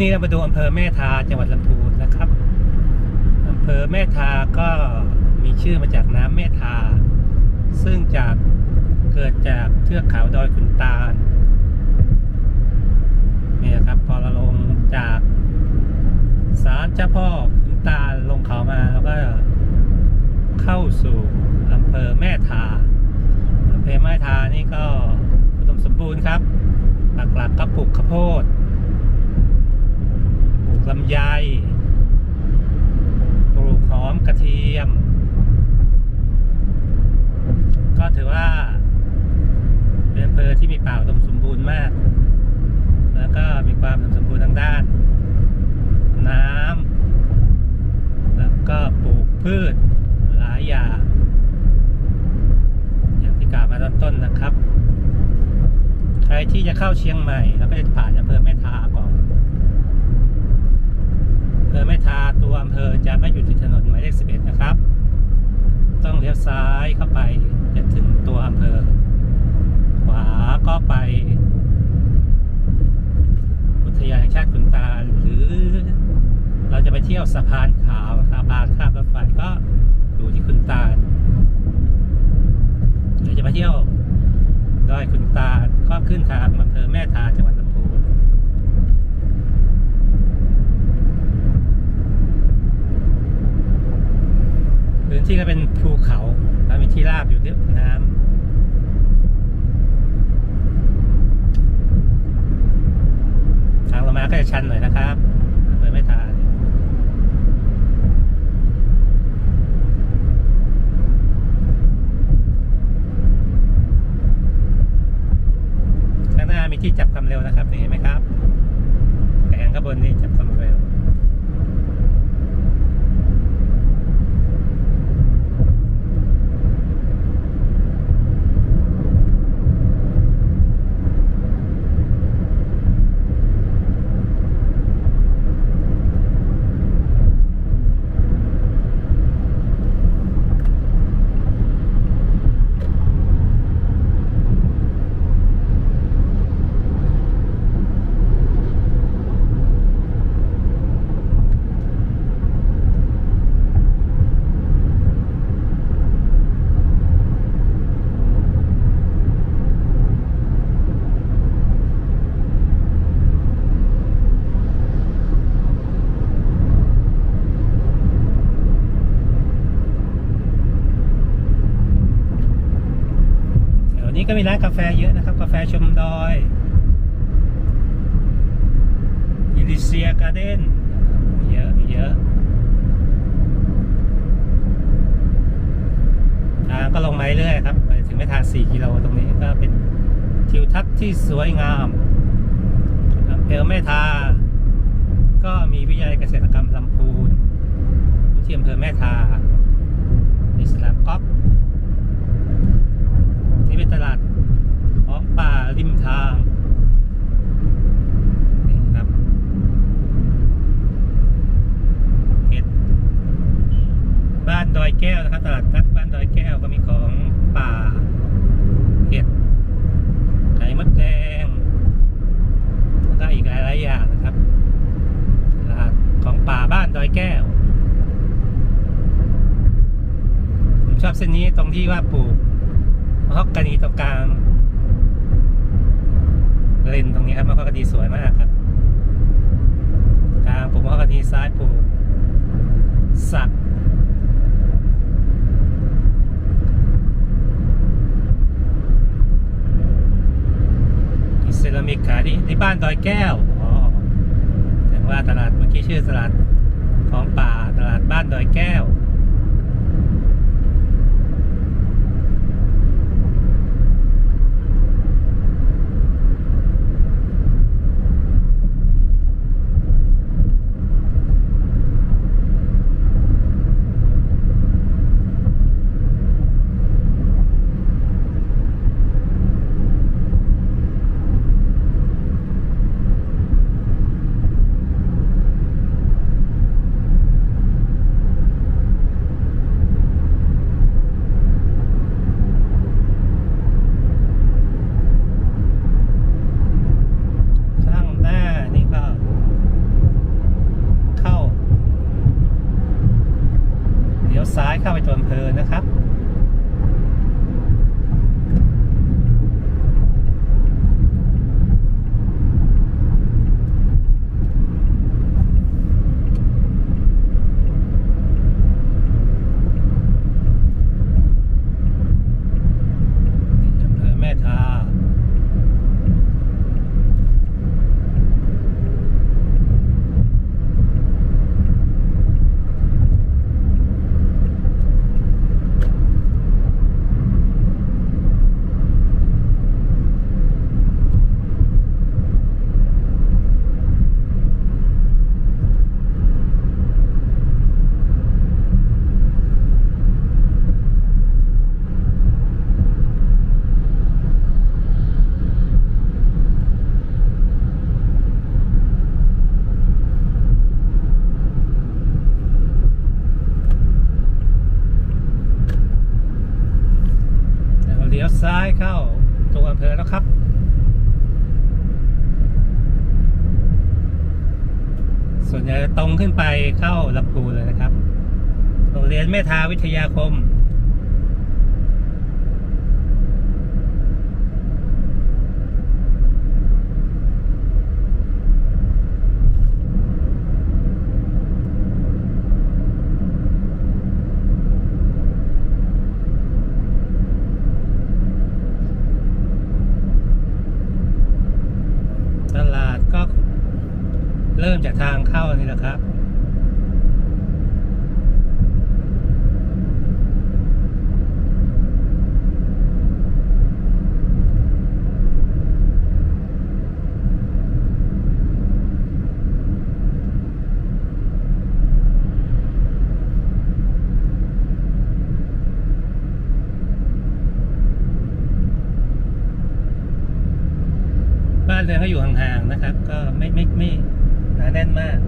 นี้เรามาดูอำเภอแม่ทาจังหวัดลำพูนนะครับอำเภอแม่ทาก็มีชื่อมาจากน้ำแม่ทา ซึ่งจากเกิดจากเทือกเขาดอยขุนตาลนี่ครับพอเราลงจากศาลเจ้าพ่อขุนตาลลงเขามาแล้วก็เข้าสู่อำเภอแม่ทาอำเภอแม่ทานี่ก็อุดมสมบูรณ์ครับหลักๆก็ปลูกข้าวโพด ลำไยปลูกหอมกระเทียม ก็ถือว่าเป็นอำเภอที่มีป่าอุดมสมบูรณ์มาก แล้วก็มีความสมบูรณ์ทางด้าน น้ำแล้วก็ปลูกพืชหลายอย่างอย่างที่กล่าวมาตอนต้นนะครับ ใครที่จะเข้าเชียงใหม่ แล้วก็จะผ่านอำเภอแม่ทาก่อนอำเภอแม่ทาตัวอำเภอจะไม่อยู่ที่ถนนหมายเลข 11 นะครับ ต้องเลี้ยวซ้ายเข้าไปจะถึงตัวอำเภอ ขวาก็ไป อุทยานแห่งชาติขุนตาหรือ เราจะไปเที่ยวสะพานขาวสะพานข้ามรถไฟก็อยู่ที่ขุนตาหรือจะไปเที่ยวดอยขุนตาก็ขึ้นทางอำเภอแม่ทาจังหวัดลำพูน พื้น ที่ก็เป็นภูเขาแล้วมีที่ราบอยู่ที่น้ำทางลงมาก็จะชันหน่อยนะครับ เปิดไม่ทานข้างหน้ามีที่จับความเร็วนะครับนี่เห็นไหมครับแผงข้างบนนี่จับ นี้ก็มีร้านกาแฟเยอะนะครับ กาแฟชมดอยอิลิเซียการ์เด้นเยอะมีเยอะทางก็ลงมาเรื่อยครับ ไปถึงไม่ทาง4กิโลตรงนี้ก็เป็นทิวทัศน์ที่สวยงามอำเภอแม่ทา ก็มีวิทยาลัยเกษตรกรรมลำพูนที่อำเภอแม่ทาอิสลามก๊อก นี่เป็นตลาดของป่าริมทางนี่ครับเห็ดบ้านดอยแก้วนะครับ ตลาดนัดบ้านดอยแก้วก็มีของป่าเห็ดไข่มดแดงแล้วก็อีกหลายๆอย่างนะครับตลาดของป่าบ้าน ดอยแก้ว ผมชอบเส้นนี้ตรงที่ว่าปลูกมะฮอกกานีตรงกลางเลนตรงนี้ครับมะฮอกกานีสวยมากครับ กลางปลูกมะฮอกกานีซ้ายปลูกสักเซรามิกขายที่ที่บ้านดอยแก้ว อ๋อแต่ว่าตลาดเมื่อกี้ชื่อตลาด ของป่าตลาดบ้านดอยแก้ว เข้าไปตัวอำเภอนะครับ อำเภอแม่ทา แล้วเลี้ยวซ้ายเข้าตัวอำเภอ แล้วครับส่วนใหญ่ตรงขึ้นไปเข้าลำพูเลยนะครับ โรงเรียนเมธาวิทยาคม ตลาดก็เริ่มจากทางเข้านี่แหละครับ บ้านเรือนเขาอยู่ห่างๆนะ ครับ ก็ไม่ไม่ไม่หนาแน่นมาก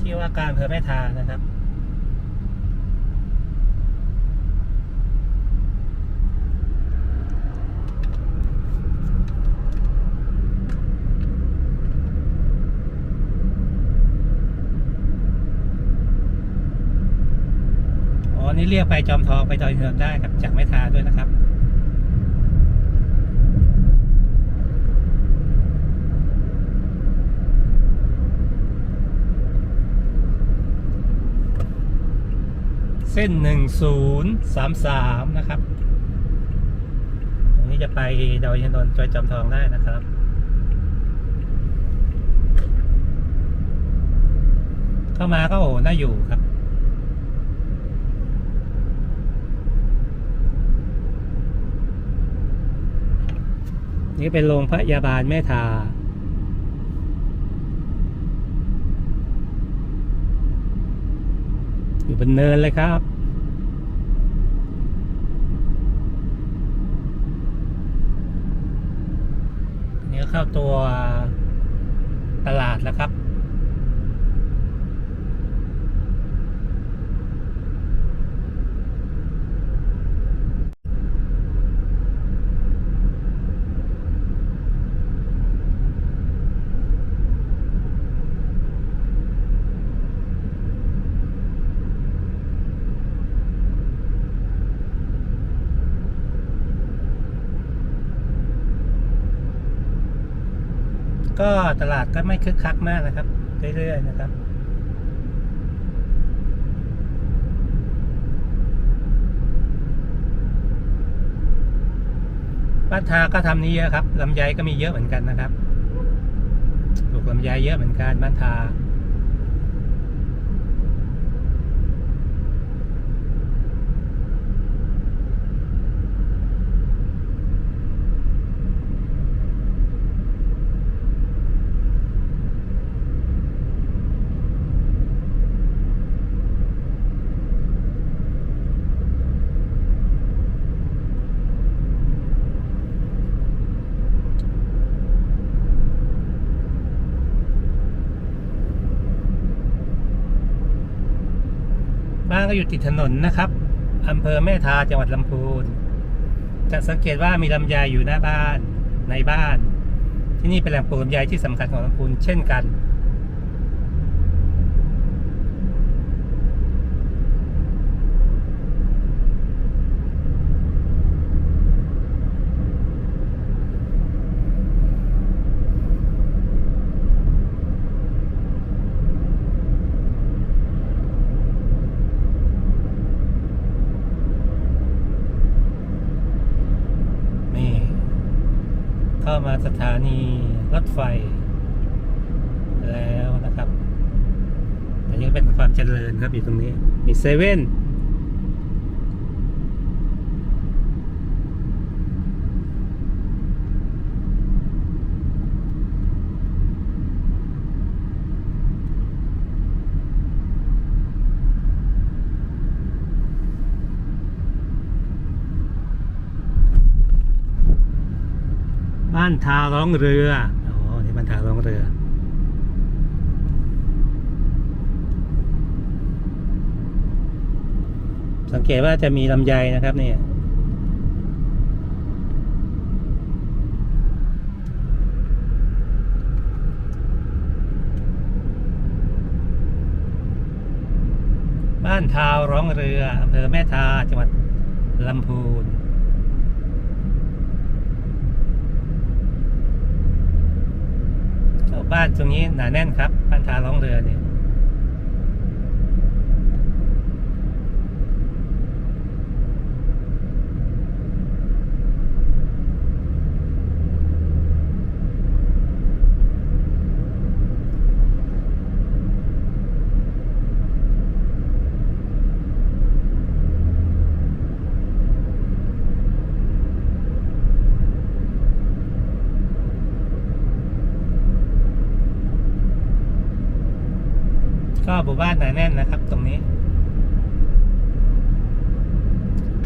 ที่ว่าการอำเภอแม่ทานะครับ อ๋อ นี่เรียกไปจอมทองไปดอยเฮืองได้ครับจากแม่ทาด้วยนะครับเส้นหนึ่งศูนย์สามสามนะครับ ตรงนี้จะไปดอยอินทนนท์จอยจอมทองได้นะครับ เข้ามาก็โอ้น่าอยู่ครับ นี่เป็นโรงพยาบาลแม่ทา อยู่บนเนินเลยครับนี่ก็เข้าตัวตลาดแล้วครับ ก็ตลาดก็ไม่คึกคักมากนะครับ เรื่อยๆนะครับบ้านทาก็ทำนี้เยอะครับลำไยก็มีเยอะเหมือนกันนะครับปลูกลำไยเยอะเหมือนกันบ้านทา ก็อยู่ติดถนนนะครับอำเภอแม่ทาจังหวัดลำพูน จะสังเกตว่ามีลำไยอยู่หน้าบ้านในบ้าน ที่นี่เป็นแหล่งปลูกลำไยที่สำคัญของลำพูนเช่นกัน เข้ามาสถานีรถไฟ แล้วนะครับ แต่ยังเป็นความเจริญครับอยู่ตรงนี้ มีเซเว่นบ้านทาร้องเรืออ๋อนี่บ้านทาร้องเรือสังเกตว่าจะมีลำไยนะครับเนี่ยบ้านทาวร้องเรืออำเภอแม่ทาจังหวัดลำพูน ชาว บ้านตรงนี้หนาแน่นครับบ้านทาร้องเรือเนี่ย ก็ห มู่บ้านหนาแน่นนะครับ ตรงนี้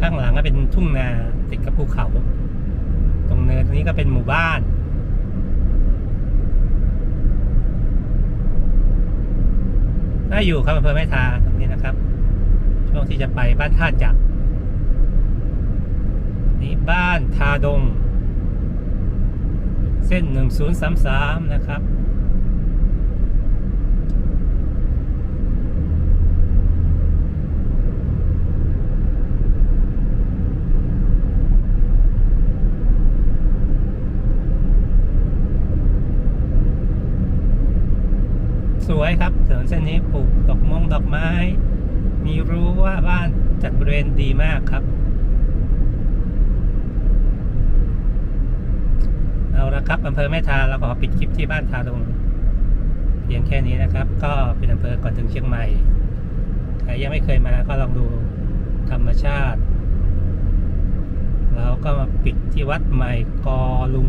ข้างหลังก็เป็นทุ่งนาติดกับภูเขา ตรงเนินนี้ก็เป็นหมู่บ้านน่าอยู่ครับอำเภอแม่ทาตรงนี้นะครับ ช่วงที่จะไปบ้านท่าจักรนี่บ้านทาดง เส้นหนึ่งศูนย์สามสามนะครับ สวยครับถนนเส้นนี้ปลูกดอกมงดอกไม้ มีรู้ว่าบ้านจัดบริเวณดีมากครับ เอาละ ครับอำเภอแม่ทาเราขอปิดคลิปที่บ้านทาดงเพียงแค่นี้นะครับ ก็เป็นอำเภอก่อนถึงเชียงใหม่ใครยังไม่เคยมาก็ลองดูธรรมชาติ แล้วก็มาปิดที่วัดใหม่กอลุง